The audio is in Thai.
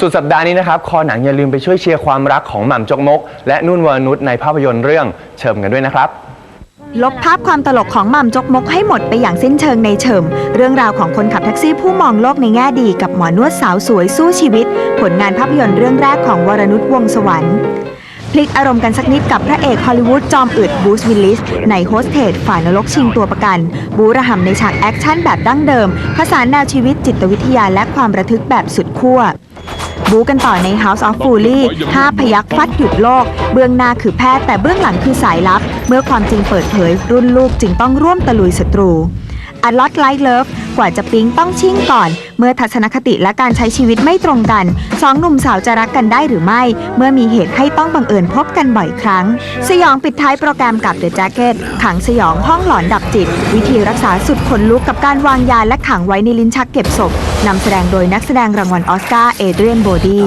สุดสัปดาห์นี้นะครับ คอหนังอย่าลืมไปช่วยเชียร์ความรักของหม่ำจกมก และนุ่นวรนุชในภาพยนตร์เรื่องเชิมกันด้วยนะครับ ลบภาพความตลกของหม่ำจกมกให้หมดไปอย่างสิ้นเชิงในเฉิม เรื่องราวของคนขับแท็กซี่ผู้มองโลกในแง่ดีกับหมอนวดสาวสวยสู้ชีวิต ผลงานภาพยนตร์เรื่องแรกของวรนุชวงสวรรค์พลิกอารมณ์กันสักนิดกับพระเอกฮอลลีวูดจอมอึดบูสวิลลิส ในโฮสเทสฝ่ายนรกชิงตัวประกัน บูระห่ำในฉากแอคชั่นแบบดั้งเดิมผสานแนวชีวิตจิตวิทยาและความระทึกแบบสุดขั้ว บูกันต่อใน House of Fury ห้าพยักฟัดหยุดโลก เบื้องหน้าคือแพทย์แต่เบื้องหลังคือสายลับ เมื่อความจริงเปิดเผย รุ่นลูกจึงต้องร่วมตะลุยศัตรูอัลลอตไลท์เลิฟกว่าจะปิ๊งต้องชิ่งก่อน เมื่อทัศนคติและการใช้ชีวิตไม่ตรงกันสองหนุ่มสาวจะรักกันได้หรือไม่ เมื่อมีเหตุให้ต้องบังเอิญพบกันบ่อยครั้ง สยองปิดท้ายโปรแกรมกับ The Jacket ขังสยองห้องหลอนดับจิต วิธีรักษาสุดขนลุกกับการวางยาและขังไว้ในลิ้นชักเก็บศพนำแสดงโดยนักแสดงรางวัลออสการ์เอเดรียนโบดี